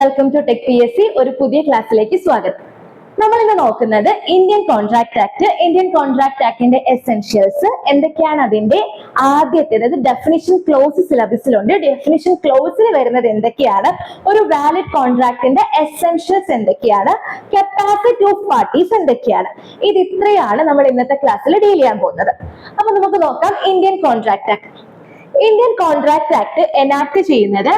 Welcome to Tech P S C ഒരു പുതിയ ക്ലാസ്സിലേക്ക് സ്വാഗതം. നമ്മൾ ഇന്ന് നോക്കുന്നത് Indian contract act Indian contract ആക്ടിന്റെ essentials എന്തൊക്കെയാണ് അതിന്റെ ആദ്യത്തെ അതായത് ഡെഫിനിഷൻ ക്ലോസ് സിലബസിലുണ്ട് ഡെഫിനിഷൻ ക്ലോസിൽ വരുന്നത് എന്തൊക്കെയാണ്? ഒരു വാലിഡ് കോൺട്രാക്ടിന്റെ എസെൻഷ്യൽസ് എന്തൊക്കെയാണ്? കപ്പാസിറ്റി ഓഫ് പാർട്ടീസ് എന്തൊക്കെയാണ്? ഇത് ഇത്രയാണ് നമ്മൾ ഇന്നത്തെ ക്ലാസ്സിൽ ഡീൽ ചെയ്യാൻ പോകുന്നത്. അപ്പൊ നമുക്ക് നോക്കാം Indian contract act Indian contract act enact ചെയ്യുന്നത്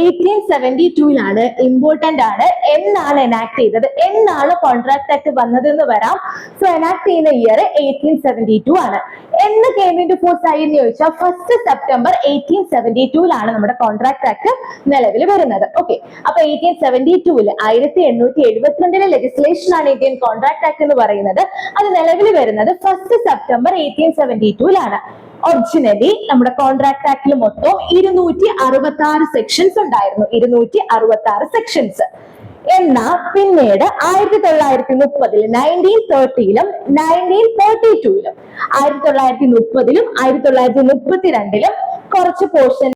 എയ്റ്റീൻ സെവന്റി ടൂയിലാണ് ഇമ്പോർട്ടന്റ് ആണ് എന്നാണ് എനാക്ട് ചെയ്തത്. എന്നാണ് കോൺട്രാക്ട് ആക്ട് വന്നത് എന്ന് വരാം. സോ എനാക്ട് ചെയ്യുന്ന ഇയർ എയ്റ്റീൻ സെവന്റി ടു ആണ്. എന്ന് കെയിം ഇൻ ടു ഫോഴ്സ് ആയി എന്ന് ചോദിച്ചാൽ ഫസ്റ്റ് സെപ്റ്റംബർ എയ്റ്റീൻ സെവന്റി ടൂയിലാണ് നമ്മുടെ കോൺട്രാക്ട് ആക്ട് നിലവിൽ വരുന്നത്. ഓക്കെ അപ്പൊ എയ്റ്റീൻ സെവന്റി ടൂവിൽ ആയിരത്തി എണ്ണൂറ്റി എഴുപത്തിരണ്ടിലെ ലെജിസ്ലേഷൻ ആണ് ഇന്ത്യൻ കോൺട്രാക്ട് ആക്ട് എന്ന് പറയുന്നത്. അത് നിലവിൽ വരുന്നത് ഫസ്റ്റ് സെപ്റ്റംബർ എയ്റ്റീൻ സെവന്റി ടൂയിലാണ് ഒറിജിനലി നമ്മുടെ കോൺട്രാക്ട് ആക്ടിൽ മൊത്തം ഇരുന്നൂറ്റി അറുപത്തി ആറ് സെക്ഷൻസ് ഉണ്ടായിരുന്നു. ഇരുന്നൂറ്റി അറുപത്തി ആറ് സെക്ഷൻസ് എന്നാ പിന്നീട് ആയിരത്തി തൊള്ളായിരത്തി മുപ്പതിൽ നയന്റീൻ തേർട്ടിയിലും നയന്റീൻ തേർട്ടി ടൂയിലും ആയിരത്തി തൊള്ളായിരത്തി മുപ്പതിലും ആയിരത്തി തൊള്ളായിരത്തി മുപ്പത്തിരണ്ടിലും കുറച്ച് പോർഷൻ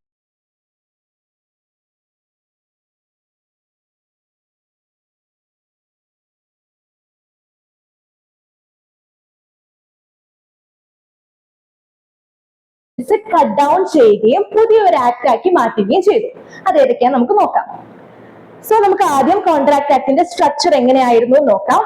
കട്ട് ഡൗൺ ചെയ്യുകയും പുതിയൊരു ആക്ട് ആക്കി മാറ്റുകയും ചെയ്തു. അത് ഏതൊക്കെയാ നമുക്ക് നോക്കാം. സോ നമുക്ക് ആദ്യം കോൺട്രാക്ട് ആക്ടിന്റെ സ്ട്രക്ചർ എങ്ങനെയായിരുന്നു നോക്കാം.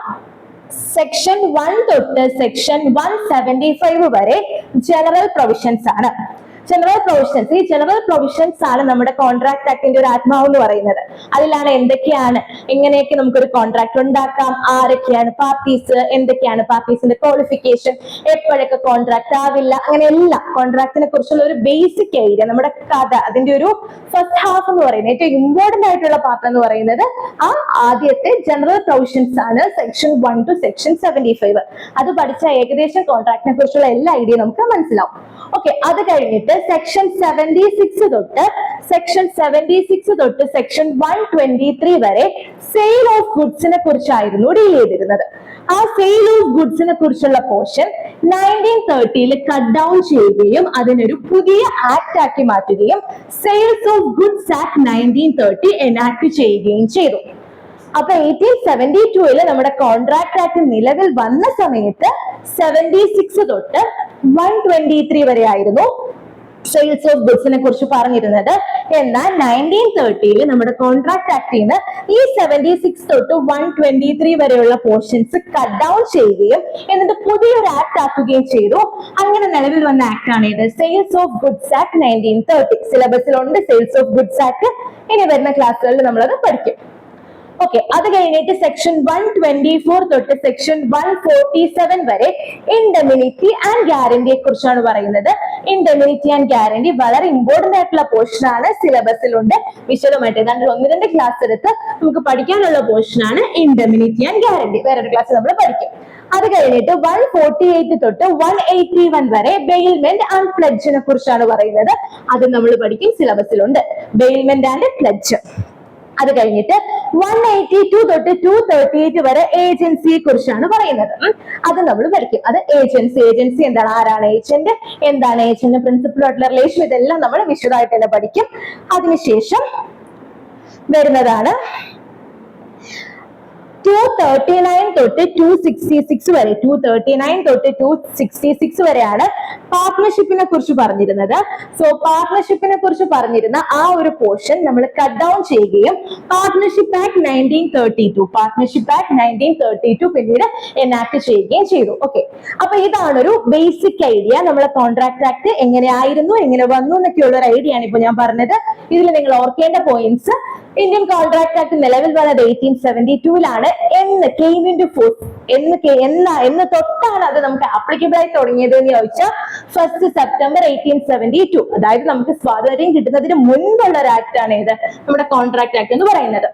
സെക്ഷൻ വൺ തൊട്ട് സെക്ഷൻ വൺ സെവന്റി ഫൈവ് വരെ ജനറൽ പ്രൊവിഷൻസ് ആണ്. ജനറൽ പ്രൊവിഷൻസ് ഈ ജനറൽ പ്രൊവിഷൻസ് ആണ് നമ്മുടെ കോൺട്രാക്ട് ആക്ടിന്റെ ഒരു ആത്മാവ് എന്ന് പറയുന്നത്. അതിലാണ് എന്തൊക്കെയാണ് എങ്ങനെയൊക്കെ നമുക്കൊരു കോൺട്രാക്ട് ഉണ്ടാക്കാം ആരൊക്കെയാണ് പാർട്ടീസ് എന്തൊക്കെയാണ് പാർട്ടീസിന്റെ ക്വാളിഫിക്കേഷൻ എപ്പോഴൊക്കെ കോൺട്രാക്ട് ആവില്ല അങ്ങനെ എല്ലാം. കോൺട്രാക്ടിനെ കുറിച്ചുള്ള ഒരു ബേസിക് ഐഡിയ നമ്മുടെ കഥ അതിന്റെ ഒരു ഫസ്റ്റ് ഹാഫ് എന്ന് പറയുന്നത് ഏറ്റവും ഇമ്പോർട്ടന്റ് ആയിട്ടുള്ള പാർട്ട് എന്ന് പറയുന്നത് ആ ആദ്യത്തെ ജനറൽ പ്രൊവിഷൻസ് ആണ് section one two section seventy five അത് പഠിച്ച ഏകദേശം കോൺട്രാക്ടിനെ കുറിച്ചുള്ള എല്ലാ ഐഡിയ നമുക്ക് മനസ്സിലാവും. ഓക്കെ അത് കഴിഞ്ഞിട്ട് സെക്ഷൻ സെവന്റി സിക്സ് തൊട്ട് സെക്ഷൻ സെവന്റി സിക്സ് തൊട്ട് സെക്ഷൻ വൺ ട്വന്റി ത്രീ വരെ സെയിൽ ഓഫ് ഗുഡ്സിനെ കുറിച്ചായിരുന്നു ഡീൽ ചെയ്തിരുന്നത്. ആ സെയിൽ ഓഫ് ഗുഡ്സിനെ കുറിച്ചുള്ള പോർഷൻ നയന്റീൻ തേർട്ടിയിൽ കട്ട് ഡൗൺ ചെയ്യുകയും അതിനൊരു പുതിയ ആക്ട് ആക്കി മാറ്റുകയും sales of goods act nineteen thirty enact ചെയ്യുകയും ചെയ്തു. അപ്പൊ എയ്റ്റീൻ സെവന്റി ടുവിൽ നമ്മുടെ കോൺട്രാക്ട് ആക്ട് നിലവിൽ വന്ന സമയത്ത് സെവന്റി സിക്സ് തൊട്ട് വൺ ട്വന്റി ത്രീ വരെ ആയിരുന്നു. സെയിൽസ് ഓഫ് ഗുഡ്സിനെ കുറിച്ച് പറഞ്ഞിരുന്നത്. എന്നാൽ നയന്റീൻ തേർട്ടിയിൽ നമ്മുടെ കോൺട്രാക്ട് ആക്ട് ചെയ്യുന്ന ഈ സെവന്റി സിക്സ് തൊട്ട് വൺ ട്വന്റി ത്രീ വരെയുള്ള പോർഷൻസ് കട്ട് ഡൗൺ ചെയ്യുകയും എന്നിട്ട് പുതിയൊരു ആക്ട് ആക്കുകയും ചെയ്തു. അങ്ങനെ നിലവിൽ വന്ന ആക്ട് ആണ് ഇത്. Sales of goods act nineteen thirty സിലബസിലുണ്ട് sales of goods act ഇനി വരുന്ന ക്ലാസ്സുകളിൽ നമ്മളത് പഠിക്കും. ഓക്കെ അത് കഴിഞ്ഞിട്ട് സെക്ഷൻ വൺ ട്വന്റി ഫോർ തൊട്ട് സെക്ഷൻ വൺ ഫോർട്ടി സെവൻ വരെ ഇൻഡെമിനിറ്റി ആൻഡ് ഗ്യാരണ്ടിയെ കുറിച്ചാണ് പറയുന്നത്. ഇൻഡെമിനിറ്റി ആൻഡ് ഗ്യാരണ്ടി വളരെ ഇമ്പോർട്ടന്റ് ആയിട്ടുള്ള പോർഷൻ ആണ്. സിലബസിലുണ്ട് വിശദമായിട്ട് ഏതാണ്ട് ഒന്ന് രണ്ട് ക്ലാസ് എടുത്ത് നമുക്ക് പഠിക്കാനുള്ള പോർഷൻ ആണ് ഇൻഡെമിനിറ്റി ആൻഡ് ഗ്യാരണ്ടി ഒരു ക്ലാസ് നമ്മൾ പഠിക്കും. അത് കഴിഞ്ഞിട്ട് വൺ ഫോർട്ടി എയ്റ്റ് തൊട്ട് വൺ എയ്റ്റി വൺ വരെ ബെയിൽമെന്റ് ആൻഡ് പ്ലഡ്ജിനെ കുറിച്ചാണ് പറയുന്നത്. അത് നമ്മൾ പഠിക്കും. സിലബസിലുണ്ട് ബെയിൽമെന്റ് ആൻഡ് പ്ലഡ്ജ് അത് കഴിഞ്ഞിട്ട് വൺ എയ്റ്റി ടു തൊട്ട് ടു തേർട്ടി എയ്റ്റ് വരെ ഏജൻസിയെ കുറിച്ചാണ് പറയുന്നത്. അത് നമ്മൾ പഠിക്കും അത് ഏജൻസി ഏജൻസി എന്താണ്? ആരാണ് ഏജന്റ് എന്താണ് ഏജന്റ് പ്രിൻസിപ്പൽ ആയിട്ടുള്ള റിലേഷൻ ഇതെല്ലാം നമ്മൾ വിശദമായിട്ട് തന്നെ പഠിക്കും. അതിനുശേഷം വരുന്നതാണ് ടു തേർട്ടി നയൻ തൊട്ട് ടു സിക്സ്റ്റി സിക്സ് വരെ ടു തേർട്ടി നയൻ തൊട്ട് ടു സിക്സ്റ്റി സിക്സ് വരെയാണ് പാർട്ട്ണർഷിപ്പിനെ കുറിച്ച് പറഞ്ഞിരുന്നത്. സോ പാർട്ട്ണർഷിപ്പിനെ കുറിച്ച് പറഞ്ഞിരുന്ന ആ ഒരു പോർഷൻ നമ്മൾ കട്ട് ഡൗൺ ചെയ്യുകയും partnership act nineteen thirty two partnership act nineteen thirty two പിന്നീട് എനാക്ട് ചെയ്യുകയും ചെയ്തു. ഓക്കെ അപ്പൊ ഇതാണ് ഒരു ബേസിക് ഐഡിയ നമ്മളെ കോൺട്രാക്ട് ആക്ട് എങ്ങനെയായിരുന്നു എങ്ങനെ വന്നു എന്നൊക്കെയുള്ള ഒരു ഐഡിയ ആണ് ഇപ്പൊ ഞാൻ പറഞ്ഞത്. ഇതിൽ നിങ്ങൾ ഓർക്കേണ്ട പോയിന്റ്സ് ഇന്ത്യൻ കോൺട്രാക്ട് ആക്ട് നിലവിൽ വന്നത് എയ്റ്റീൻ സെവന്റി ടൂലാണ് എന്ന് കെയിം ഇൻ ടു ഫോഴ്സ് എന്ന് എന്ന എന്ന് തൊട്ടാണ് അത് നമുക്ക് ആപ്ലിക്കബിൾ ആയി തുടങ്ങിയത് എന്ന് ചോദിച്ചാൽ first September eighteen seventy two അതായത് നമുക്ക് സ്വാതന്ത്ര്യം കിട്ടുന്നതിന് മുൻപുള്ള ഒരു ആക്ട് ആണ് ഏത് നമ്മുടെ കോൺട്രാക്ട് ആക്ട് എന്ന് പറയുന്നത്.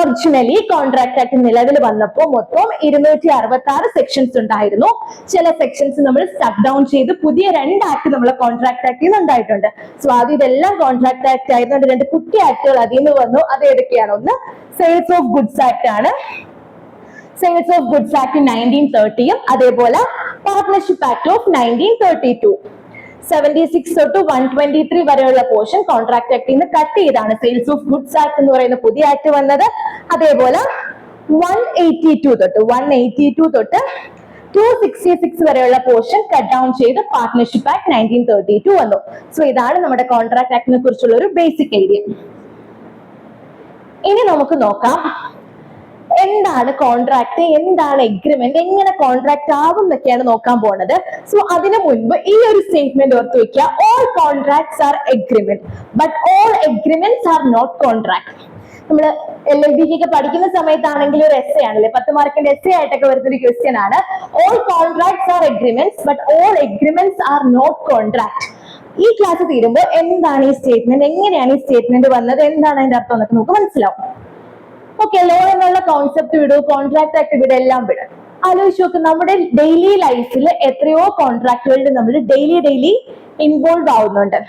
ഒറിജിനലി കോൺട്രാക്ട് ആക്ട് നിലവിൽ വന്നപ്പോൾ മൊത്തം ഇരുന്നൂറ്റി അറുപത്തി ആറ് സെക്ഷൻസ് ഉണ്ടായിരുന്നു. ചില സെക്ഷൻസ് നമ്മൾ സ്റ്റക്ക് ഡൗൺ ചെയ്ത് പുതിയ രണ്ട് ആക്ട് നമ്മൾ കോൺട്രാക്ട് ആക്ട് നിന്ന് ഉണ്ടായിട്ടുണ്ട്. സോ ആദ്യം ഇതെല്ലാം കോൺട്രാക്ട് ആക്ട് ആയിരുന്നു. രണ്ട് കുട്ടി ആക്ടുകൾ അതിൽ നിന്ന് വന്നു. അത് ഏതൊക്കെയാണ്? ഒന്ന് സെയിൽസ് ഓഫ് ഗുഡ്സ് ആക്ട് ആണ്. Sales of goods act nineteen തേർട്ടിയും അതേപോലെ partnership act of nineteen thirty two seventy six തൊട്ട് വൺ ട്വന്റി ത്രീ വരെയുള്ള പോർഷൻ കോൺട്രാക്ട് ആക്ടിൽ നിന്ന് കട്ട് ചെയ്താണ് സെയിൽസ് ഓഫ് ഗുഡ്സ് ആക്ട് എന്ന് പറയുന്ന പുതിയ ആക്ട് വന്നത്. അതേപോലെ വൺ എയ്റ്റി ടു തൊട്ട് വൺ എയ്റ്റി ടു തൊട്ട് ടു സിക്സ്റ്റി സിക്സ് വരെയുള്ള പോർഷൻ കട്ട് ഡൗൺ ചെയ്ത് partnership act nineteen thirty two വന്നു. സോ ഇതാണ് നമ്മുടെ കോൺട്രാക്ട് ആക്ടിനെ കുറിച്ചുള്ള ഒരു ബേസിക് ഐഡിയ ഇനി നമുക്ക് നോക്കാം എന്താണ് കോൺട്രാക്ട് എന്താണ് എഗ്രിമെന്റ് എങ്ങനെ കോൺട്രാക്ട് ആകും എന്നൊക്കെയാണ് നോക്കാൻ പോണത്. സോ അതിനു മുൻപ് ഈ ഒരു സ്റ്റേറ്റ്മെന്റ് ഓർത്ത് വെക്കുക. All contracts are agreement but all agreements are not contract നമ്മൾ എൽ എൽ ബി ഒക്കെ പഠിക്കുന്ന സമയത്താണെങ്കിൽ ഒരു എസ് എ ആണല്ലേ? പത്ത് മാർക്കിന്റെ എസ് എ ആയിട്ടൊക്കെ വരുന്ന ഒരു ക്വസ്റ്റ്യൻ ആണ്. All contracts are agreements but all agreements are not contract ഈ ക്ലാസ് തീരുമ്പോൾ എന്താണ് ഈ സ്റ്റേറ്റ്മെന്റ് എങ്ങനെയാണ് ഈ സ്റ്റേറ്റ്മെന്റ് വന്നത്? എന്താണ് അതിന്റെ അർത്ഥം എന്നൊക്കെ നമുക്ക് മനസ്സിലാവും. ഓക്കെ ലോൺ എന്നുള്ള കോൺസെപ്റ്റ് വിടൂ കോൺട്രാക്ട് ആക്ട് വിടും എല്ലാം വിടും. ആലോചിച്ച് നോക്ക് നമ്മുടെ ഡെയിലി ലൈഫിൽ എത്രയോ കോൺട്രാക്റ്റുകളിൽ നമ്മൾ ഡെയിലി ഡെയിലി ഇൻവോൾവ് ആവുന്നുണ്ട്.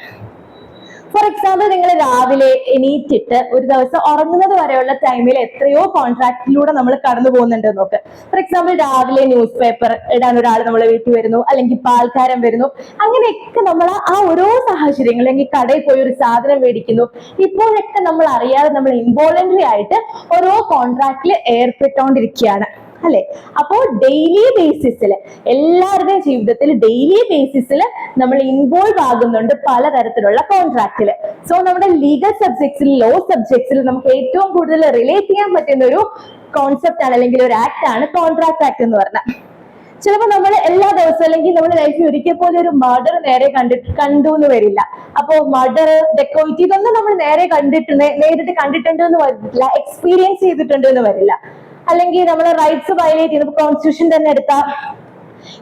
ഫോർ എക്സാമ്പിൾ നിങ്ങൾ രാവിലെ എണീറ്റിട്ട് ഒരു ദിവസം ഉറങ്ങുന്നത് വരെയുള്ള ടൈമിൽ എത്രയോ കോൺട്രാക്റ്റിലൂടെ നമ്മൾ കടന്നു പോകുന്നുണ്ട് നോക്ക്. ഫോർ എക്സാമ്പിൾ രാവിലെ ന്യൂസ് പേപ്പർ ഇടാൻ ഒരാൾ നമ്മളെ വീട്ടിൽ വരുന്നു അല്ലെങ്കിൽ പാൽക്കാരൻ വരുന്നു. അങ്ങനെയൊക്കെ നമ്മൾ ആ ഓരോ സാഹചര്യങ്ങൾ അല്ലെങ്കിൽ കടയിൽ പോയി ഒരു സാധനം മേടിക്കുന്നു. ഇപ്പോഴൊക്കെ നമ്മൾ അറിയാതെ നമ്മൾ ഇമ്പോളന്ററി ആയിട്ട് ഓരോ കോൺട്രാക്റ്റിൽ ഏർപ്പെട്ടുകൊണ്ടിരിക്കുകയാണ്. അല്ലെ? അപ്പോ ഡെയിലി ബേസിസിൽ എല്ലാവരുടെയും ജീവിതത്തിൽ ഡെയിലി ബേസിസിൽ നമ്മൾ ഇൻവോൾവ് ആകുന്നുണ്ട് പലതരത്തിലുള്ള കോൺട്രാക്റ്റിൽ സോ നമ്മുടെ ലീഗൽ സബ്ജക്ട്സിൽ ലോ സബ്ജക്ട്സിൽ നമുക്ക് ഏറ്റവും കൂടുതൽ റിലേറ്റ് ചെയ്യാൻ പറ്റുന്ന ഒരു കോൺസെപ്റ്റ് ആണ് അല്ലെങ്കിൽ ഒരു ആക്ട് ആണ് കോൺട്രാക്ട് ആക്ട് എന്ന് പറഞ്ഞാൽ. ചിലപ്പോൾ നമ്മൾ എല്ലാ ദിവസവും അല്ലെങ്കിൽ നമ്മുടെ ലൈഫിൽ ഒരിക്കൽ പോലും ഒരു മർഡർ നേരെ കണ്ടിട്ട് കണ്ടു എന്ന് വരില്ല. അപ്പോ മർഡർ ഡെക്കോയിറ്റി ഇതൊന്നും നമ്മൾ നേരെ കണ്ടിട്ട് നേ- നേരിട്ട് കണ്ടിട്ടുണ്ട് എന്ന് വരില്ല. എക്സ്പീരിയൻസ് ചെയ്തിട്ടുണ്ട് എന്ന് വരില്ല. അല്ലെങ്കിൽ നമ്മൾ റൈറ്റ്സ് വയലേറ്റ് ചെയ്യുന്നത് കോൺസ്റ്റിറ്റ്യൂഷൻ തന്നെ എടുത്താൽ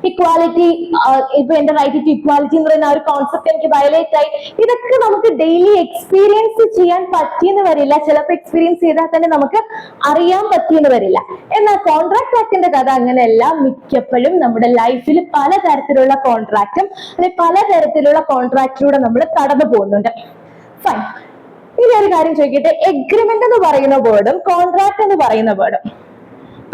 ഇക്വാലിറ്റി ഇപ്പൊ എന്റെ റൈറ്റ് ടു ഇക്വാലിറ്റി എന്ന് പറയുന്ന ആ ഒരു കോൺസെപ്റ്റ് എനിക്ക് വയലേറ്റ് ആയി. ഇതൊക്കെ നമുക്ക് ഡെയിലി എക്സ്പീരിയൻസ് ചെയ്യാൻ പറ്റിയെന്ന് വരില്ല. ചിലപ്പോൾ എക്സ്പീരിയൻസ് ചെയ്താൽ തന്നെ നമുക്ക് അറിയാൻ പറ്റിയെന്ന് വരില്ല. എന്നാൽ കോൺട്രാക്ട് ആക്ടിന്റെ കഥ അങ്ങനെയല്ല. മിക്കപ്പോഴും നമ്മുടെ ലൈഫിൽ പലതരത്തിലുള്ള കോൺട്രാക്റ്റും അല്ലെങ്കിൽ പലതരത്തിലുള്ള കോൺട്രാക്റ്റിലൂടെ നമ്മൾ കടന്നു പോകുന്നുണ്ട്. ഫൈൻ ഇനി ഒരു കാര്യം ചോദിക്കട്ടെ. എഗ്രിമെന്റ് എന്ന് പറയുന്ന വേർഡും കോൺട്രാക്ട് എന്ന് പറയുന്ന വേർഡും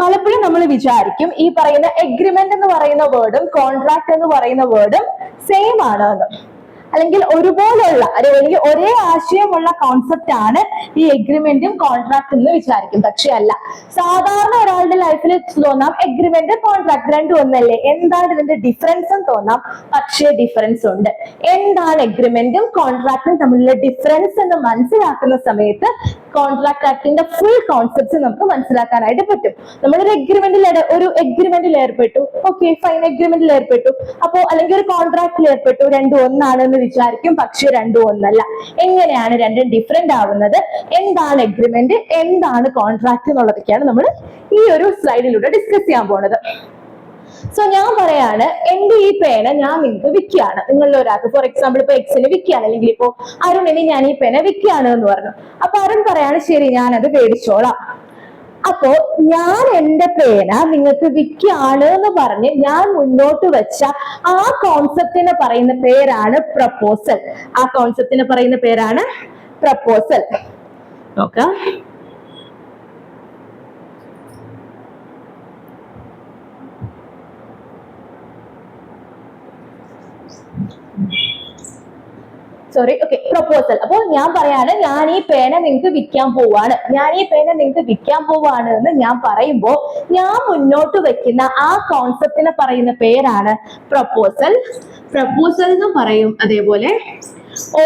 പലപ്പോഴും നമ്മൾ വിചാരിക്കും ഈ പറയുന്ന എഗ്രിമെന്റ് എന്ന് പറയുന്ന വേർഡും കോൺട്രാക്ട് എന്ന് പറയുന്ന വേർഡും സെയിം ആണ് എന്ന്. അല്ലെങ്കിൽ ഒരുപോലുള്ള അല്ലെങ്കിൽ ഒരേ ആശയമുള്ള കോൺസെപ്റ്റ് ആണ് ഈ എഗ്രിമെന്റും കോൺട്രാക്ട് എന്ന് വിചാരിക്കും. പക്ഷെ അല്ല സാധാരണ ഒരാളുടെ ലൈഫിൽ തോന്നാം എഗ്രിമെന്റ് കോൺട്രാക്ട് രണ്ടും ഒന്നല്ലേ. എന്താണ് ഇതിന്റെ ഡിഫറൻസ് എന്ന് തോന്നാം. പക്ഷേ ഡിഫറൻസ് ഉണ്ട്. എന്താണ് എഗ്രിമെന്റും കോൺട്രാക്ടും തമ്മിലുള്ള ഡിഫറൻസ് എന്ന് മനസ്സിലാക്കുന്ന സമയത്ത് കോൺട്രാക്ട് ആക്ടിന്റെ ഫുൾ കോൺസെപ്റ്റ്സ് നമുക്ക് മനസ്സിലാക്കാനായിട്ട് പറ്റും. നമ്മളൊരു എഗ്രിമെന്റിൽ ഒരു എഗ്രിമെന്റിൽ ഏർപ്പെട്ടു. ഓക്കെ ഫൈൻ എഗ്രിമെന്റിൽ ഏർപ്പെട്ടു. അപ്പോ അല്ലെങ്കിൽ ഒരു കോൺട്രാക്റ്റിൽ ഏർപ്പെട്ടു. രണ്ടും ഒന്നാണെന്ന് വിചാരിക്കും പക്ഷെ രണ്ടും ഒന്നല്ല. എങ്ങനെയാണ് രണ്ടും ഡിഫറെന്റ് ആവുന്നത്? എന്താണ് എഗ്രിമെന്റ് എന്താണ് കോൺട്രാക്ട് എന്നുള്ളതൊക്കെയാണ് നമ്മൾ ഈ ഒരു സ്ലൈഡിലൂടെ ഡിസ്കസ് ചെയ്യാൻ പോണത്. സോ ഞാൻ പറയാണ് എന്റെ ഈ പേന ഞാൻ നിങ്ങൾക്ക് വിൽക്കുകയാണ്. നിങ്ങളിൽ ഒരാൾക്ക് ഫോർ എക്സാമ്പിൾ ഇപ്പൊ എക്സിന് വിൽക്കുകയാണ്. അല്ലെങ്കിൽ ഇപ്പോ അരുണിന് ഞാൻ ഈ പേന വിൽക്കുകയാണ് എന്ന് പറഞ്ഞു. അപ്പൊ അരുൺ പറയാണ് ശരി ഞാൻ അത് മേടിച്ചോളാം. അപ്പോ ഞാൻ എന്റെ പേന നിങ്ങൾക്ക് വിൽക്കുകയാണ് എന്ന് പറഞ്ഞ് ഞാൻ മുന്നോട്ട് വെച്ച ആ കോൺസെപ്റ്റിനെ പറയുന്ന പേരാണ് പ്രപ്പോസൽ ആ കോൺസെപ്റ്റിനെ പറയുന്ന പേരാണ് പ്രപ്പോസൽ നോക്കാം. സോറി ഓക്കെ പ്രപ്പോസൽ അപ്പോൾ ഞാൻ പറയാണ് ഞാൻ ഈ പേന നിങ്ങൾക്ക് വിൽക്കാൻ പോവാണ്. ഞാൻ ഈ പേന നിങ്ങൾക്ക് വിൽക്കാൻ പോവാണ് എന്ന് ഞാൻ പറയുമ്പോൾ ഞാൻ മുന്നോട്ട് വെക്കുന്ന ആ കോൺസെപ്റ്റിനെ പറയുന്ന പേരാണ് പ്രപ്പോസൽ പ്രപ്പോസൽ എന്നും പറയും അതേപോലെ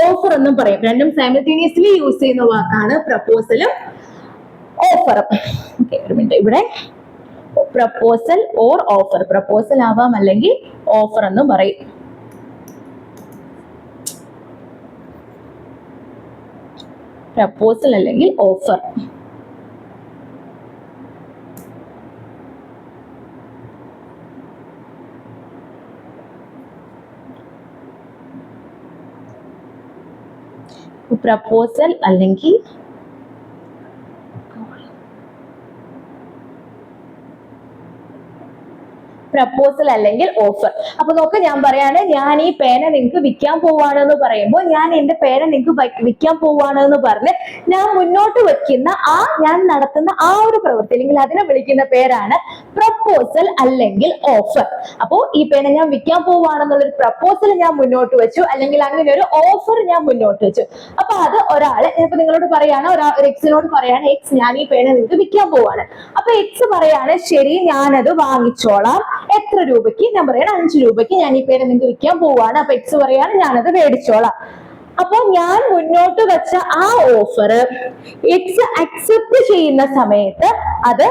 ഓഫർ എന്നും പറയും. രണ്ടും സൈമിൾട്ടേനിയസ്ലി യൂസ് ചെയ്യുന്ന വാക്കാണ് പ്രപ്പോസലും ഓഫറും ഓക്കെ ഒരു മിനിറ്റ്. ഇവിടെ പ്രപ്പോസൽ ഓർ ഓഫർ പ്രപ്പോസൽ ആവാം അല്ലെങ്കിൽ ഓഫർ എന്നും പറയും. പ്രപ്പോസൽ അല്ലെങ്കിൽ ഓഫർ പ്രപ്പോസൽ അല്ലെങ്കിൽ പ്രപ്പോസൽ അല്ലെങ്കിൽ ഓഫർ അപ്പൊ നോക്ക് ഞാൻ പറയാണ് ഞാൻ ഈ പേന നിങ്ങൾക്ക് വിൽക്കാൻ പോവാണെന്ന് പറയുമ്പോൾ ഞാൻ എന്റെ പേന നിങ്ങൾക്ക് വിൽക്കാൻ പോവാണെന്ന് പറഞ്ഞ് ഞാൻ മുന്നോട്ട് വെക്കുന്ന ആ ഞാൻ നടത്തുന്ന ആ ഒരു പ്രവൃത്തി അല്ലെങ്കിൽ അതിനെ വിളിക്കുന്ന പേരാണ് പ്രപ്പോസൽ അല്ലെങ്കിൽ ഓഫർ അപ്പോ ഈ പേന ഞാൻ വിൽക്കാൻ പോവാണെന്നുള്ള ഒരു പ്രപ്പോസൽ ഞാൻ മുന്നോട്ട് വെച്ചു അല്ലെങ്കിൽ അങ്ങനെ ഒരു ഓഫർ ഞാൻ മുന്നോട്ട് വെച്ചു. അപ്പൊ അത് ഒരാൾ ഇപ്പൊ നിങ്ങളോട് പറയാണ് ഒരാൾ ഒരു എക്സിനോട് പറയാണ് എക്സ് ഞാൻ ഈ പേന നിങ്ങൾക്ക് വിൽക്കാൻ പോവാണ്. അപ്പൊ എക്സ് പറയാണ് ശരി ഞാനത് വാങ്ങിച്ചോളാം. എത്ര രൂപയ്ക്ക്? ഞാൻ പറയണം അഞ്ച് രൂപയ്ക്ക് ഞാൻ ഈ പേര് നിങ്ങൾക്ക് വിൽക്കാൻ പോവാണ്. അപ്പൊ എക്സ് പറയാണ് ഞാനത് മേടിച്ചോളാം. അപ്പൊ ഞാൻ മുന്നോട്ട് വെച്ച ആ ഓഫർ എക്സ് അക്സെപ്റ്റ് ചെയ്യുന്ന സമയത്ത് അത്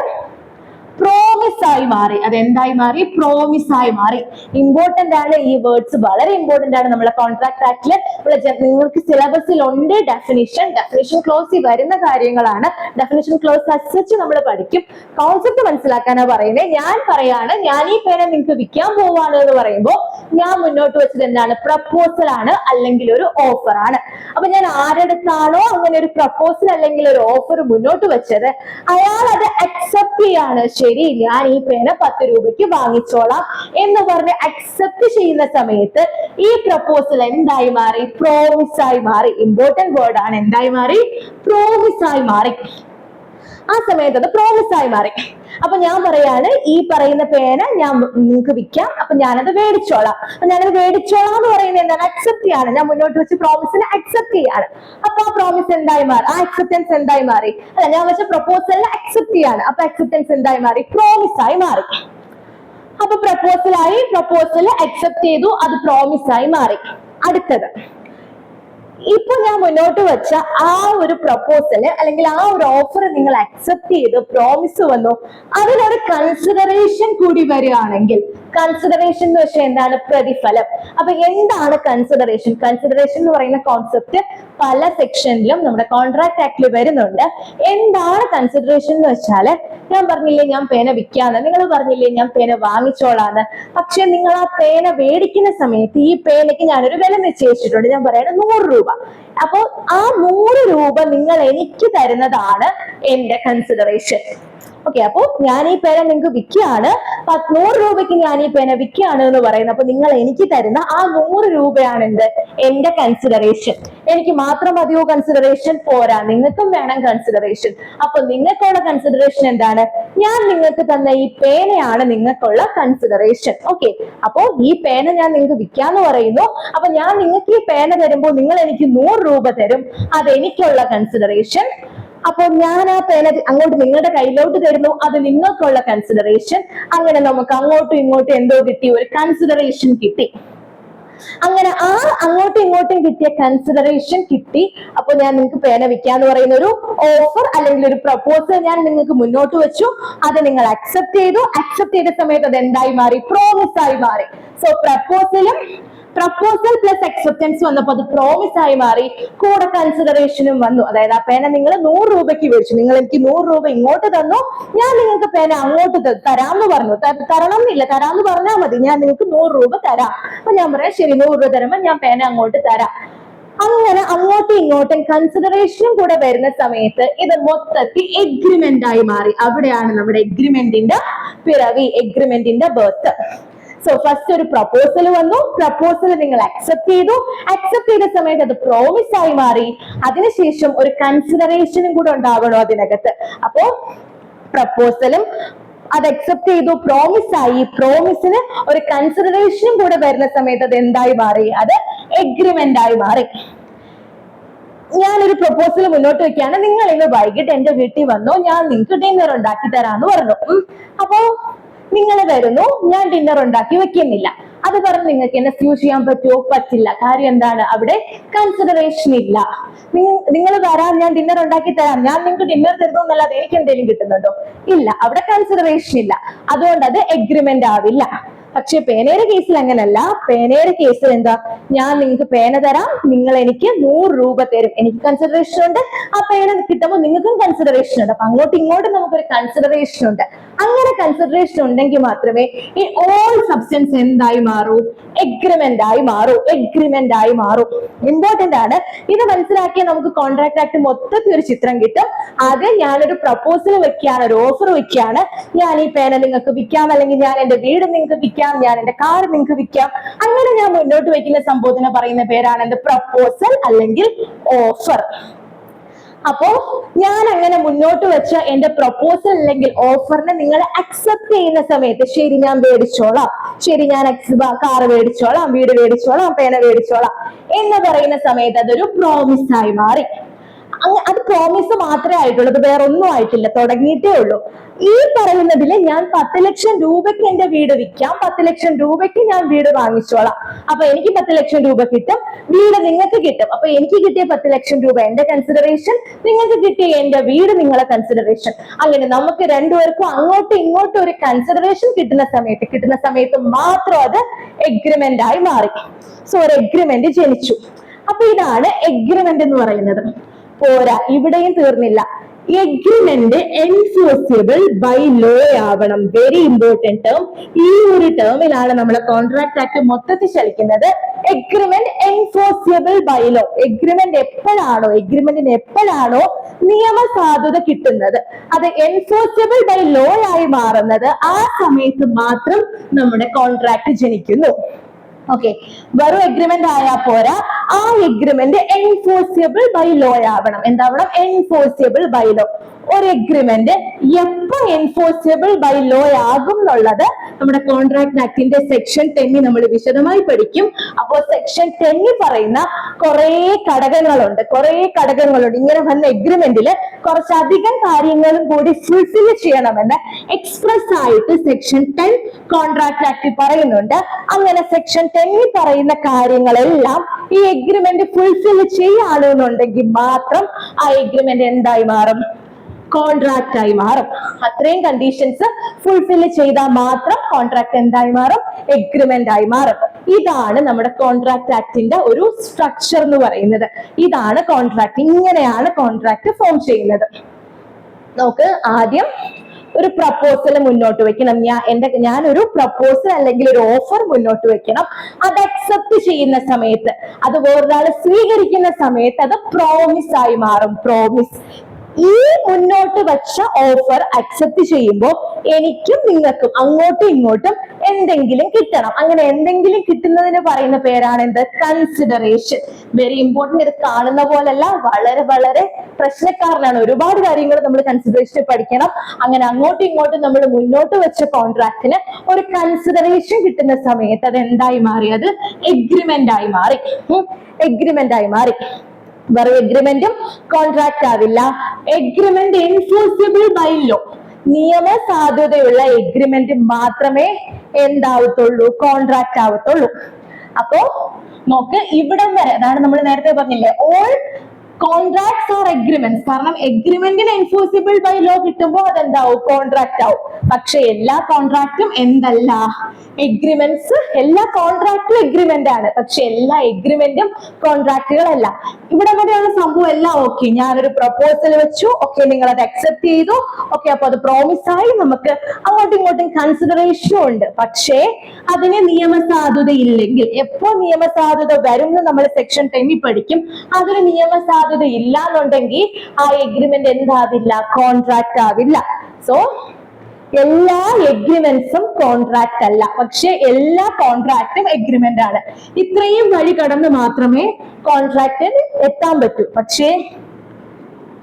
പ്രോമിസ് ആയി മാറി. അത് എന്തായി മാറി? പ്രോമിസ് ആയി മാറി. ഇമ്പോർട്ടന്റ് ആണ് ഈ വേർഡ്സ് വളരെ ഇമ്പോർട്ടന്റ് ആണ് നമ്മളെ കോൺട്രാക്ട് ആക്ടിൽ നിങ്ങൾക്ക് സിലബസിൽ ഉണ്ട്. ഡെഫിനിഷൻ ഡെഫിനിഷൻ ക്ലോസിൽ വരുന്ന കാര്യങ്ങളാണ്. ഡെഫിനിഷൻ ക്ലോസ് അനുസരിച്ച് നമ്മൾ പഠിക്കും. കോൺസെപ്റ്റ് മനസ്സിലാക്കാനാ പറയുന്നത് ഞാൻ പറയാണ് ഞാൻ ഈ പേന നിങ്ങൾക്ക് വിൽക്കാൻ പോവാണ് എന്ന് പറയുമ്പോൾ ഞാൻ മുന്നോട്ട് വെച്ചത് എന്താണ്? പ്രപ്പോസൽ ആണ് അല്ലെങ്കിൽ ഒരു ഓഫർ ആണ്. അപ്പൊ ഞാൻ ആരെടുത്താണോ അങ്ങനെ ഒരു പ്രപ്പോസൽ അല്ലെങ്കിൽ ഒരു ഓഫർ മുന്നോട്ട് വെച്ചത് അയാൾ അത് അക്സെപ്റ്റ് ചെയ്യാണ്. ശരി ഞാൻ ഈ പേന പത്ത് രൂപയ്ക്ക് വാങ്ങിച്ചോളാം എന്ന് പറഞ്ഞ് അക്സെപ്റ്റ് ചെയ്യുന്ന സമയത്ത് ഈ പ്രപ്പോസൽ എന്തായി മാറി? പ്രോമിസ് ആയി മാറി. ഇമ്പോർട്ടന്റ് വേർഡ് ആണ്. എന്തായി മാറി? പ്രോമിസ് ആയി മാറി. ആ സമയത്ത് അത് പ്രോമിസ് ആയി മാറി. അപ്പൊ ഞാൻ പറയാണ് ഈ പറയുന്ന പേന ഞാൻ നിങ്ങൾക്ക് വിൽക്കാം. അപ്പൊ ഞാനത് മേടിച്ചോളാം. ഞാനത് മേടിച്ചോളാം എന്ന് പറയുന്നത് എന്താണ്? അക്സെപ്റ്റ് ചെയ്യാണ്. ഞാൻ മുന്നോട്ട് വെച്ച് പ്രോമിസിനെ അക്സെപ്റ്റ് ചെയ്യാണ്. അപ്പൊ ആ പ്രോമിസ് എന്തായി മാറി? ആ അക്സെപ്റ്റൻസ് എന്തായി മാറി? അല്ല ഞാൻ വെച്ച പ്രപ്പോസലിനെ അക്സെപ്റ്റ് ചെയ്യാണ്. അപ്പൊ അക്സെപ്റ്റൻസ് എന്തായി മാറി? പ്രോമിസ് ആയി മാറി. അപ്പൊ പ്രപ്പോസലായി പ്രപ്പോസൽ അക്സെപ്റ്റ് ചെയ്തു. അത് പ്രോമിസ് ആയി മാറി. അടുത്തത്. ഇപ്പൊ ഞാൻ മുന്നോട്ട് വെച്ച ആ ഒരു പ്രപ്പോസൽ അല്ലെങ്കിൽ ആ ഒരു ഓഫർ നിങ്ങൾ അക്സെപ്റ്റ് ചെയ്ത് പ്രോമിസ് വന്നു അതിനൊരു കൺസിഡറേഷൻ കൂടി വരികയാണെങ്കിൽ കൺസിഡറേഷൻ എന്ന് വെച്ചാൽ എന്താണ്? പ്രതിഫലം. അപ്പൊ എന്താണ് കൺസിഡറേഷൻ കൺസിഡറേഷൻ എന്ന് പറയുന്ന കോൺസെപ്റ്റ് പല സെക്ഷനിലും നമ്മുടെ കോൺട്രാക്ട് ആക്ടിൽ വരുന്നുണ്ട്. എന്താണ് കൺസിഡറേഷൻ എന്ന് വെച്ചാൽ ഞാൻ പറഞ്ഞില്ലേ ഞാൻ പേന വിൽക്കാന്ന്. നിങ്ങൾ പറഞ്ഞില്ലേ ഞാൻ പേന വാങ്ങിച്ചോളാന്ന്. പക്ഷെ നിങ്ങൾ ആ പേന മേടിക്കുന്ന സമയത്ത് ഈ പേനയ്ക്ക് ഞാനൊരു വില നിശ്ചയിച്ചിട്ടുണ്ട്. ഞാൻ പറയണത് നൂറ് രൂപ. അപ്പൊ ആ നൂറ് രൂപ നിങ്ങൾ എനിക്ക് തരുന്നതാണ് എന്റെ കൺസിഡറേഷൻ ഓക്കെ അപ്പൊ ഞാൻ ഈ പേന നിങ്ങൾക്ക് വിൽക്കുകയാണ്. നൂറ് രൂപയ്ക്ക് ഞാൻ ഈ പേന വിൽക്കുകയാണ് എന്ന് പറയുന്നത്. അപ്പൊ നിങ്ങൾ എനിക്ക് തരുന്ന ആ നൂറ് രൂപയാണ് എന്ത് എന്റെ കൺസിഡറേഷൻ എനിക്ക് മാത്രം മതിയോ കൺസിഡറേഷൻ പോരാ. നിങ്ങൾക്കും വേണം കൺസിഡറേഷൻ അപ്പൊ നിങ്ങൾക്കുള്ള കൺസിഡറേഷൻ എന്താണ്? ഞാൻ നിങ്ങൾക്ക് തന്ന ഈ പേനയാണ് നിങ്ങൾക്കുള്ള കൺസിഡറേഷൻ ഓക്കെ അപ്പോ ഈ പേന ഞാൻ നിങ്ങൾക്ക് വിൽക്കാന്ന് പറയുന്നു. അപ്പൊ ഞാൻ നിങ്ങൾക്ക് ഈ പേന തരുമ്പോൾ നിങ്ങൾ എനിക്ക് നൂറ് രൂപ തരും. അത് എനിക്കുള്ള കൺസിഡറേഷൻ അപ്പോൾ ഞാൻ ആ പേന അങ്ങോട്ട് നിങ്ങളുടെ കയ്യിലോട്ട് തരുന്നു. അത് നിങ്ങൾക്കുള്ള കൺസിഡറേഷൻ അങ്ങനെ നമുക്ക് അങ്ങോട്ടും ഇങ്ങോട്ടും എന്തോ കിട്ടി. ഒരു കൺസിഡറേഷൻ കിട്ടി. അങ്ങനെ ആ അങ്ങോട്ടും ഇങ്ങോട്ടും കിട്ടിയ കൺസിഡറേഷൻ കിട്ടി. അപ്പൊ ഞാൻ നിങ്ങൾക്ക് പേന വിൽക്കാന്ന് പറയുന്ന ഒരു ഓഫർ അല്ലെങ്കിൽ ഒരു പ്രപ്പോസൽ ഞാൻ നിങ്ങൾക്ക് മുന്നോട്ട് വെച്ചു. അത് നിങ്ങൾ അക്സെപ്റ്റ് ചെയ്തു. അക്സെപ്റ്റ് ചെയ്ത സമയത്ത് അത് എന്തായി മാറി? പ്രോമിസ് ആയി മാറി. സോ പ്രപ്പോസലും പ്രപ്പോസൽ പ്ലസ് അക്സെപ്റ്റൻസ് വന്നപ്പോൾ അത് പ്രോമിസ് ആയി മാറി. കൂടെ കൺസിഡറേഷനും വന്നു. അതായത് ആ പേന നിങ്ങൾ നൂറ് രൂപയ്ക്ക് മേടിച്ചു. നിങ്ങൾ എനിക്ക് നൂറ് രൂപ ഇങ്ങോട്ട് തന്നു. ഞാൻ നിങ്ങൾക്ക് പേന അങ്ങോട്ട് തരാമെന്ന് പറഞ്ഞു. തരണം എന്നില്ല തരാമെന്ന് പറഞ്ഞാൽ മതി. ഞാൻ നിങ്ങൾക്ക് നൂറ് രൂപ തരാം. അപ്പൊ ഞാൻ പറയാം ശരി നൂറ് രൂപ തരുമ്പോ ഞാൻ പേന അങ്ങോട്ട് തരാം. അങ്ങനെ അങ്ങോട്ടും ഇങ്ങോട്ടും കൺസിഡറേഷനും കൂടെ വരുന്ന സമയത്ത് ഇത് മൊത്തത്തിൽ എഗ്രിമെന്റ് ആയി മാറി. അവിടെയാണ് നമ്മുടെ എഗ്രിമെന്റിന്റെ പിറവി എഗ്രിമെന്റിന്റെ ബർത്ത് സോ ഫസ്റ്റ് ഒരു പ്രപ്പോസൽ വന്നു. പ്രപ്പോസൽ നിങ്ങൾ അക്സെപ്റ്റ് ചെയ്തു. അക്സെപ്റ്റ് ചെയ്ത സമയത്ത് അത് പ്രോമിസ് ആയി മാറി. അതിനുശേഷം ഒരു കൺസിഡറേഷനും കൂടെ ഉണ്ടാവണോ അതിനകത്ത്. അപ്പോ പ്രപ്പോസലും അത് അക്സെപ്റ്റ് ചെയ്തു. പ്രോമിസ് ആയി. പ്രോമിസിന് ഒരു കൺസിഡറേഷനും കൂടെ വരുന്ന സമയത്ത് അത് എന്തായി മാറി? അത് എഗ്രിമെന്റ് ആയി മാറി. ഞാനൊരു പ്രപ്പോസൽ മുന്നോട്ട് വെക്കുകയാണ്. നിങ്ങൾ ഇന്ന് വൈകിട്ട് എന്റെ വീട്ടിൽ വന്നു. ഞാൻ നിങ്ങൾക്ക് ഡിന്നർ ഉണ്ടാക്കി തരാന്ന് പറഞ്ഞു. അപ്പോ നിങ്ങൾ വരുന്നു ഞാൻ ഡിന്നർ ഉണ്ടാക്കി വെക്കുന്നില്ല. അത് പറഞ്ഞ് നിങ്ങൾക്ക് എന്നെ ഫ്യൂ ചെയ്യാൻ പറ്റുമോ പറ്റില്ല. കാര്യം എന്താണ്? അവിടെ കൺസിഡറേഷൻ ഇല്ല. നിങ്ങൾ വരാം ഞാൻ ഡിന്നർ ഉണ്ടാക്കി തരാം. ഞാൻ നിങ്ങൾക്ക് ഡിന്നർ തരുന്നു എന്നല്ലാതെ എനിക്ക് എന്തെങ്കിലും കിട്ടുന്നുണ്ടോ? ഇല്ല. അവിടെ കൺസിഡറേഷൻ ഇല്ല. അതുകൊണ്ട് അത് എഗ്രിമെന്റ് ആവില്ല. പക്ഷെ പേനയുടെ കേസിൽ അങ്ങനല്ല. പേനയുടെ കേസിൽ എന്താ? ഞാൻ നിങ്ങൾക്ക് പേന തരാം. നിങ്ങൾ എനിക്ക് നൂറ് രൂപ തരും. എനിക്ക് കൺസിഡറേഷൻ ഉണ്ട്. ആ പേന കിട്ടുമ്പോൾ നിങ്ങൾക്കും കൺസിഡറേഷൻ ഉണ്ട്. അപ്പൊ അങ്ങോട്ടും ഇങ്ങോട്ടും നമുക്കൊരു കൺസിഡറേഷൻ ഉണ്ട്. അങ്ങനെ കൺസിഡറേഷൻ ഉണ്ടെങ്കിൽ മാത്രമേ ഈ ഓൾ സബ്സ്റ്റൻസ് എന്തായി മാറൂ? എഗ്രിമെന്റ് ആയി മാറൂ. എഗ്രിമെന്റ് ആയി മാറൂ. ഇമ്പോർട്ടന്റ് ആണ്. ഇത് മനസ്സിലാക്കിയാൽ നമുക്ക് കോൺട്രാക്ട് ആക്ട് മൊത്തത്തിൽ ഒരു ചിത്രം കിട്ടും. അത് ഞാനൊരു പ്രപ്പോസൽ വെക്കുകയാണ് ഒരു ഓഫർ വെക്കുകയാണ് ഞാൻ ഈ പേന നിങ്ങൾക്ക് വിൽക്കാം അല്ലെങ്കിൽ ഞാൻ എന്റെ വീട് നിങ്ങൾക്ക് വിൽക്കാം ഞാൻ എന്റെ കാർ നിങ്ങൾക്ക് വിൽക്കാം. അങ്ങനെ ഞാൻ മുന്നോട്ട് വയ്ക്കുന്ന സംബോധന പറയുന്ന പേരാണ് എന്റെ പ്രപ്പോസൽ അല്ലെങ്കിൽ ഓഫർ അപ്പോ ഞാൻ അങ്ങനെ മുന്നോട്ട് വെച്ച എന്റെ പ്രപ്പോസൽ അല്ലെങ്കിൽ ഓഫറിനെ നിങ്ങൾ അക്സെപ്റ്റ് ചെയ്യുന്ന സമയത്ത് ശരി ഞാൻ മേടിച്ചോളാം. ശരി ഞാൻ കാർ മേടിച്ചോളാം വീട് മേടിച്ചോളാം പേന മേടിച്ചോളാം എന്ന് പറയുന്ന സമയത്ത് അതൊരു പ്രോമിസ് ആയി മാറി. അത് പ്രോമിസ് മാത്രമേ ആയിട്ടുള്ളൂ. വേറെ ഒന്നും ആയിട്ടില്ല. തുടങ്ങിയിട്ടേ ഉള്ളൂ. ഈ പറയുന്നതിൽ ഞാൻ പത്ത് ലക്ഷം രൂപയ്ക്ക് എന്റെ വീട് വിൽക്കാം. പത്ത് ലക്ഷം രൂപയ്ക്ക് ഞാൻ വീട് വാങ്ങിച്ചോളാം. അപ്പൊ എനിക്ക് പത്ത് ലക്ഷം രൂപ കിട്ടും. വീട് നിങ്ങൾക്ക് കിട്ടും. അപ്പൊ എനിക്ക് കിട്ടിയ പത്ത് ലക്ഷം രൂപ എന്റെ കൺസിഡറേഷൻ നിങ്ങൾക്ക് കിട്ടിയ എന്റെ വീട് നിങ്ങളെ കൺസിഡറേഷൻ അങ്ങനെ നമുക്ക് രണ്ടുപേർക്കും അങ്ങോട്ടും ഇങ്ങോട്ടും ഒരു കൺസിഡറേഷൻ കിട്ടുന്ന സമയത്ത് കിട്ടുന്ന സമയത്ത് മാത്രം അത് എഗ്രിമെന്റ് ആയി മാറി. സോ ഒരു എഗ്രിമെന്റ് ജനിച്ചു. അപ്പൊ ഇതാണ് എഗ്രിമെന്റ് എന്ന് പറയുന്നത്. പോരാ. ഇവിടെയും തീർന്നില്ല. എഗ്രിമെന്റ് എൻഫോഴ്സിബിൾ ബൈ ലോ ആവണം. വെരി ഇമ്പോർട്ടന്റ് ടേം ഈ ഒരു ടേമിലാണ് നമ്മൾ കോൺട്രാക്ട് ആക്ട് മൊത്തത്തിൽ ചലിക്കുന്നത്. Agreement enforceable by law agreement എപ്പോഴാണോ എഗ്രിമെന്റിന് എപ്പോഴാണോ നിയമസാധുത കിട്ടുന്നത്? അത് എൻഫോഴ്സിബിൾ ബൈ ലോ ആയി മാറുന്നത് ആ സമയത്ത് മാത്രം നമ്മുടെ കോൺട്രാക്ട് ജനിക്കുന്നു. ഓക്കെ വെറും എഗ്രിമെന്റ് ആയാൽ പോരാ. ആ എഗ്രിമെന്റ് എൻഫോഴ്സിയബിൾ ബൈ ലോ ആവണം എന്താവണം? എൻഫോഴ്സിയബിൾ ബൈ ലോ ഒരു എഗ്രിമെന്റ് എപ്പോ എൻഫോഴ്സിബിൾ ബൈ ലോ ആകും എന്നുള്ളത് നമ്മുടെ കോൺട്രാക്ട് ആക്ടിന്റെ സെക്ഷൻ ടെന്നി നമ്മൾ വിശദമായി പഠിക്കും. അപ്പോൾ സെക്ഷൻ ടെന്നി പറയുന്ന കുറെ ഘടകങ്ങളുണ്ട്. കുറെ ഘടകങ്ങളുണ്ട്. ഇങ്ങനെ വന്ന എഗ്രിമെന്റിൽ കുറച്ചധികം കാര്യങ്ങളും കൂടി ഫുൾഫിൽ ചെയ്യണമെന്ന് എക്സ്പ്രസ് ആയിട്ട് സെക്ഷൻ ടെൻ കോൺട്രാക്ട് ആക്ട് പറയുന്നുണ്ട്. അങ്ങനെ സെക്ഷൻ ടെന്നിൽ പറയുന്ന കാര്യങ്ങളെല്ലാം ഈ എഗ്രിമെന്റ് ഫുൾഫിൽ ചെയ്യാണെന്നുണ്ടെങ്കിൽ മാത്രം ആ എഗ്രിമെന്റ് എന്തായി മാറും? കോൺട്രാക്ട് ആയി മാറും. അത്രയും കണ്ടീഷൻസ് ഫുൾഫിൽ ചെയ്താൽ മാത്രം കോൺട്രാക്ട് എന്തായി മാറും? എഗ്രിമെന്റ് ആയി മാറും. ഇതാണ് നമ്മുടെ കോൺട്രാക്ട് ആക്ടിന്റെ ഒരു സ്ട്രക്ചർ എന്ന് പറയുന്നത്. ഇതാണ് കോൺട്രാക്ട് ഇങ്ങനെയാണ് കോൺട്രാക്ട് ഫോം ചെയ്യുന്നത്. നമുക്ക് ആദ്യം ഒരു പ്രപ്പോസൽ മുന്നോട്ട് വെക്കണം. ഞാൻ എന്റെ ഞാനൊരു പ്രപ്പോസൽ അല്ലെങ്കിൽ ഒരു ഓഫർ മുന്നോട്ട് വെക്കണം. അത് അക്സെപ്റ്റ് ചെയ്യുന്ന സമയത്ത് അത് വേറൊരാൾ സ്വീകരിക്കുന്ന സമയത്ത് അത് പ്രോമിസ് ആയി മാറും. പ്രോമിസ് ഈ മുന്നോട്ട് വെച്ച ഓഫർ അക്സെപ്റ്റ് ചെയ്യുമ്പോൾ എനിക്കും നിങ്ങൾക്കും അങ്ങോട്ടും ഇങ്ങോട്ടും എന്തെങ്കിലും കിട്ടണം. അങ്ങനെ എന്തെങ്കിലും കിട്ടുന്നതിന് പറയുന്ന പേരാണ് എന്ത് കൺസിഡറേഷൻ വെരി ഇമ്പോർട്ടന്റ് ഇത് കാണുന്ന പോലല്ല വളരെ വളരെ പ്രശ്നക്കാരനാണ്. ഒരുപാട് കാര്യങ്ങൾ നമ്മൾ കൺസിഡറേഷൻ പഠിക്കണം. അങ്ങനെ അങ്ങോട്ടും ഇങ്ങോട്ടും നമ്മൾ മുന്നോട്ട് വെച്ച കോൺട്രാക്റ്റിന് ഒരു കൺസിഡറേഷൻ കിട്ടുന്ന സമയത്ത് അത് എന്തായി മാറി? അത് എഗ്രിമെന്റ് ആയി മാറി. എഗ്രിമെന്റ് ആയി മാറി. വെറും എഗ്രിമെന്റും കോൺട്രാക്ട് ആവില്ല. എഗ്രിമെന്റ് എൻഫോഴ്സിബിൾ ബൈ ലോ നിയമ സാധ്യതയുള്ള എഗ്രിമെന്റ് മാത്രമേ എന്താവത്തുള്ളൂ കോൺട്രാക്ട് ആവത്തുള്ളൂ. അപ്പോ നോക്ക് ഇവിടം വരെ അതാണ് നമ്മൾ നേരത്തെ പറഞ്ഞില്ലേ ഓൾ കോൺട്രാക്ട്സ് ആർ എഗ്രിമെന്റ്സ് കാരണം എഗ്രിമെന്റിന് എൻഫോഴ്സിബിൾ ബൈ ലോ കിട്ടുമ്പോൾ അതെന്താവും? കോൺട്രാക്ട് ആവും. പക്ഷെ എല്ലാ കോൺട്രാക്റ്റും എന്തല്ല? എഗ്രിമെന്റ്സ് എല്ലാ കോൺട്രാക്റ്റും എഗ്രിമെന്റ് ആണ്. പക്ഷെ എല്ലാ എഗ്രിമെന്റും കോൺട്രാക്റ്റുകളല്ല ഇവിടെ വരെയുള്ള സംഭവം എല്ലാം ഓക്കെ ഞാനൊരു പ്രപ്പോസൽ വെച്ചു. ഓക്കെ നിങ്ങൾ അത് അക്സെപ്റ്റ് ചെയ്തു. ഓക്കെ അപ്പൊ അത് പ്രോമിസ് ആയി. നമുക്ക് അങ്ങോട്ടും ഇങ്ങോട്ടും കൺസിഡറേഷൻ ഉണ്ട്. പക്ഷേ അതിന് നിയമസാധുത ഇല്ലെങ്കിൽ. എപ്പോ നിയമസാധുത വരും നമ്മൾ സെക്ഷൻ ടെന്നിൽ പഠിക്കും. അതിന് നിയമസാധുത ഇല്ല എന്നുണ്ടെങ്കിൽ ആ എഗ്രിമെന്റ് എന്താവില്ല? കോൺട്രാക്ട് ആവില്ല. സോ എല്ലാ എഗ്രിമെന്റ്സും കോൺട്രാക്ട് അല്ല. പക്ഷെ എല്ലാ കോൺട്രാക്റ്റും എഗ്രിമെന്റ് ആണ്. ഇത്രയും വഴി കടന്ന് മാത്രമേ കോൺട്രാക്റ്റിന് എത്താൻ പറ്റൂ. പക്ഷേ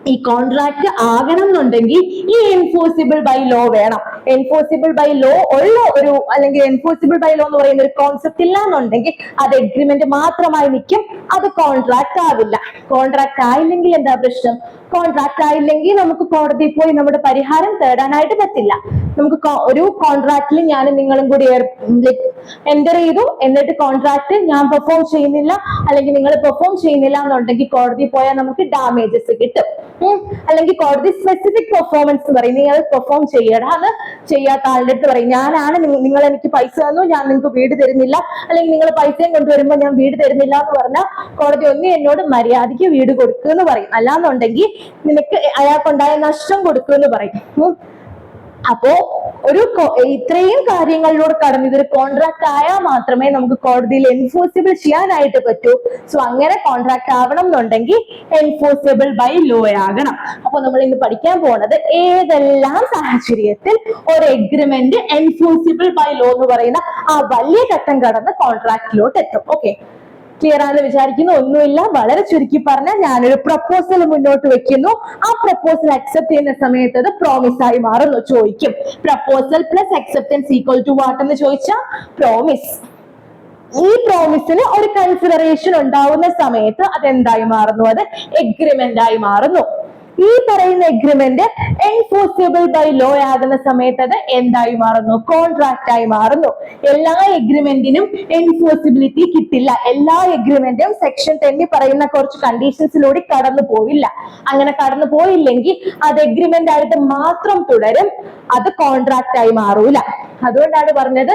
ഈ കോൺട്രാക്ട് ആകണം എന്നുണ്ടെങ്കിൽ ഈ എൻഫോഴ്സിബിൾ ബൈ ലോ വേണം. എൻഫോഴ്സിബിൾ ബൈ ലോ ഉള്ള ഒരു അല്ലെങ്കിൽ എൻഫോഴ്സിബിൾ ബൈ ലോ എന്ന് പറയുന്ന ഒരു കോൺസെപ്റ്റ് ഇല്ല എന്നുണ്ടെങ്കിൽ അത് എഗ്രിമെന്റ് മാത്രമായി നിൽക്കും. അത് കോൺട്രാക്ട് ആവില്ല. കോൺട്രാക്ട് ആയില്ലെങ്കിൽ എന്താ പ്രശ്നം? കോൺട്രാക്ട് ആയില്ലെങ്കിൽ നമുക്ക് കോടതിയിൽ പോയി നമ്മുടെ പരിഹാരം തേടാനായിട്ട് പറ്റില്ല. നമുക്ക് ഒരു കോൺട്രാക്റ്റിൽ ഞാൻ നിങ്ങളും കൂടി എന്റർ ചെയ്തു. എന്നിട്ട് കോൺട്രാക്ട് ഞാൻ പെർഫോം ചെയ്യുന്നില്ല അല്ലെങ്കിൽ നിങ്ങൾ പെർഫോം ചെയ്യുന്നില്ല എന്നുണ്ടെങ്കിൽ കോടതി പോയാൽ നമുക്ക് ഡാമേജസ് കിട്ടും. അല്ലെങ്കിൽ കോടതി സ്പെസിഫിക് പെർഫോമൻസ് പറയും. നിങ്ങൾ പെർഫോം ചെയ്യണം അത് ചെയ്യാത്ത ആളുടെ അടുത്ത് പറയും ഞാനാണ് നിങ്ങ- നിങ്ങൾ എനിക്ക് പൈസ തന്നു ഞാൻ നിങ്ങൾക്ക് വീട് തരുന്നില്ല. അല്ലെങ്കിൽ നിങ്ങൾ പൈസയും കൊണ്ടുവരുമ്പോൾ ഞാൻ വീട് തരുന്നില്ല എന്ന് പറഞ്ഞാൽ കോടതി ഒന്നും എന്നോട് മര്യാദയ്ക്ക് വീട് കൊടുക്കുക എന്ന് പറയും. അല്ലാന്നുണ്ടെങ്കിൽ നിനക്ക് അയാൾക്കുണ്ടായ നഷ്ടം കൊടുക്കുക എന്ന് പറയും. അപ്പോ ഒരു ഇത്രയും കാര്യങ്ങളിലൂടെ കടന്ന് ഇതൊരു കോൺട്രാക്ട് ആയാൽ മാത്രമേ നമുക്ക് കോടതിയിൽ എൻഫോഴ്സിബിൾ ചെയ്യാനായിട്ട് പറ്റൂ. സോ അങ്ങനെ കോൺട്രാക്ട് ആവണം എന്നുണ്ടെങ്കിൽ എൻഫോഴ്സിബിൾ ബൈ ലോ ആകണം. അപ്പൊ നമ്മൾ ഇന്ന് പഠിക്കാൻ പോകുന്നത് ഏതെല്ലാം സാഹചര്യത്തിൽ ഒരു എഗ്രിമെന്റ് എൻഫോഴ്സിബിൾ ബൈ ലോ എന്ന് പറയുന്ന ആ വലിയ ഘട്ടം കടന്ന് കോൺട്രാക്റ്റിലോട്ട് എത്തും ഓക്കെ ക്ലിയർ ആണെന്ന് വിചാരിക്കുന്നു. ഒന്നുമില്ല. വളരെ ചുരുക്കി പറഞ്ഞാൽ ഞാനൊരു പ്രപ്പോസൽ മുന്നോട്ട് വെക്കുന്നു. ആ പ്രപ്പോസൽ അക്സെപ്റ്റ് ചെയ്യുന്ന സമയത്ത് അത് പ്രോമിസ് ആയി മാറുന്നു. ചോദിക്കും. Proposal plus acceptance equal to what എന്ന് ചോദിച്ചാൽ പ്രോമിസ് ഈ പ്രോമിസിന് ഒരു കൺസിഡറേഷൻ ഉണ്ടാവുന്ന സമയത്ത് അതെന്തായി മാറുന്നു? അത് എഗ്രിമെന്റ് ആയി മാറുന്നു. ഈ പറയുന്ന എഗ്രിമെന്റ് എൻഫോഴ്സിബിൾ ബൈ ലോ ആകുന്ന സമയത്ത് അത് എന്തായി മാറുന്നു? കോൺട്രാക്ട് ആയി മാറുന്നു. എല്ലാ എഗ്രിമെന്റിനും എൻഫോഴ്സിബിലിറ്റി കിട്ടില്ല. എല്ലാ എഗ്രിമെന്റും സെക്ഷൻ ടെന്നിൽ പറയുന്ന കുറച്ച് കണ്ടീഷൻസിലൂടെ കടന്നു പോയില്ല. അങ്ങനെ കടന്നു പോയില്ലെങ്കിൽ അത് എഗ്രിമെന്റ് ആയിട്ട് മാത്രം തുടരും. അത് കോൺട്രാക്ട് ആയി മാറൂല. അതുകൊണ്ടാണ് പറഞ്ഞത്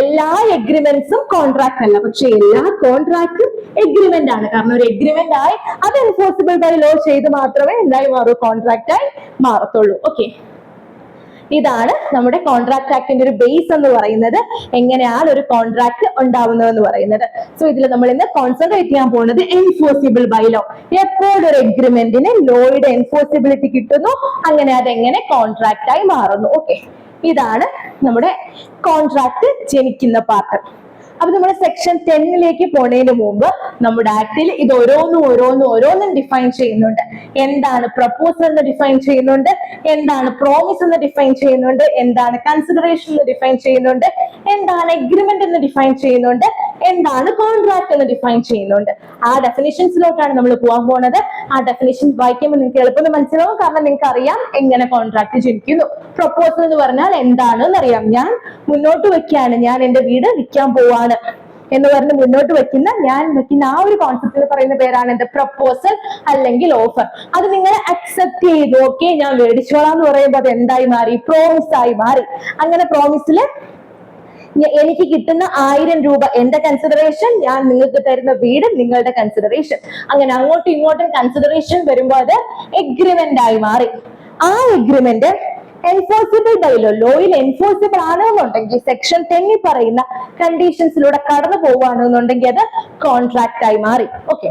എല്ലാ എഗ്രിമെന്റ്സും കോൺട്രാക്ട് അല്ല. പക്ഷെ എല്ലാ കോൺട്രാക്റ്റും എഗ്രിമെന്റ് ആണ്. കാരണം ഒരു എഗ്രിമെന്റ് ആയി അത് എൻഫോഴ്സിബിൾ ബൈ ലോ ചെയ്ത് മാത്രമേ എന്തായി മാറൂ കോൺട്രാക്ട് ആയി മാറത്തുള്ളൂ. ഓക്കെ ഇതാണ് നമ്മുടെ കോൺട്രാക്ട് ആക്ടിന്റെ ഒരു ബേസ് എന്ന് പറയുന്നത്. എങ്ങനെയാണ് ഒരു കോൺട്രാക്ട് ഉണ്ടാവുന്നത് എന്ന് പറയുന്നത്. സോ ഇതിൽ നമ്മൾ ഇന്ന് കോൺസെൻട്രേറ്റ് ചെയ്യാൻ പോകുന്നത് എൻഫോഴ്സിബിൾ ബൈ ലോ എപ്പോഴും ഒരു എഗ്രിമെന്റിന് ലോയുടെ എൻഫോഴ്സിബിലിറ്റി കിട്ടുന്നു. അങ്ങനെ അതെങ്ങനെ കോൺട്രാക്ട് ആയി മാറുന്നു. ഓക്കെ ഇതാണ് നമ്മുടെ കോൺട്രാക്ട് ജനിക്കുന്ന പാർട്ട് അപ്പൊ നമ്മൾ സെക്ഷൻ ടെന്നിലേക്ക് പോണേന് മുമ്പ് നമ്മുടെ ആക്ടിൽ ഇത് ഓരോന്നും ഓരോന്നും ഓരോന്നും ഡിഫൈൻ ചെയ്യുന്നുണ്ട്. എന്താണ് പ്രപ്പോസൽ എന്ന് ഡിഫൈൻ ചെയ്യുന്നുണ്ട്? എന്താണ് പ്രോമിസ് എന്ന് ഡിഫൈൻ ചെയ്യുന്നുണ്ട്? എന്താണ് കൺസിഡറേഷൻ എന്ന് ഡിഫൈൻ ചെയ്യുന്നുണ്ട്? എന്താണ് എഗ്രിമെന്റ് എന്ന് ഡിഫൈൻ ചെയ്യുന്നുണ്ട്? എന്താണ് കോൺട്രാക്ട് എന്ന് ഡിഫൈൻ ചെയ്യുന്നുണ്ട്? ആ ഡെഫിനിഷൻസിലോട്ടാണ് നമ്മൾ പോകാൻ പോണത്. ആ ഡെഫിനിഷൻ വായിക്കുമ്പോൾ നിങ്ങൾക്ക് എളുപ്പം മനസ്സിലാവും. കാരണം നിങ്ങൾക്ക് അറിയാം എങ്ങനെ കോൺട്രാക്ട് ജനിക്കുന്നു. പ്രപ്പോസൽ എന്ന് പറഞ്ഞാൽ എന്താണെന്ന് അറിയാം ഞാൻ മുന്നോട്ട് വെക്കുകയാണ്. ഞാൻ എന്റെ വീട് വിൽക്കാൻ പോവാണ് എന്ന് പറഞ്ഞ് മുന്നോട്ട് വെക്കുന്ന ഞാൻ വെക്കുന്ന ആ ഒരു കോൺസെപ്റ്റിൽ പറയുന്ന പേരാണ് എന്റെ പ്രപ്പോസൽ അല്ലെങ്കിൽ ഓഫർ അത് നിങ്ങൾ അക്സെപ്റ്റ് ചെയ്തു. ഓക്കെ ഞാൻ മേടിച്ചോളാം എന്ന് പറയുമ്പോൾ അത് എന്തായി മാറി? പ്രോമിസ് ആയി മാറി. അങ്ങനെ പ്രോമിസിൽ എനിക്ക് കിട്ടുന്ന ആയിരം രൂപ എന്റെ കൺസിഡറേഷൻ ഞാൻ നിങ്ങൾക്ക് തരുന്ന വീട് നിങ്ങളുടെ കൺസിഡറേഷൻ അങ്ങനെ അങ്ങോട്ടും ഇങ്ങോട്ടും കൺസിഡറേഷൻ വരുമ്പോൾ അത് എഗ്രിമെന്റ് ആയി മാറി. ആ എഗ്രിമെന്റ് എൻഫോഴ്സിബിൾ ബൈലോ ലോയിൽ എൻഫോഴ്സിബിൾ ആണെന്നുണ്ടെങ്കിൽ സെക്ഷൻ ടെന്നിൽ പറയുന്ന കണ്ടീഷൻസിലൂടെ കടന്നു പോവുകയാണെന്നുണ്ടെങ്കിൽ അത് കോൺട്രാക്ട് ആയി മാറി. ഓക്കെ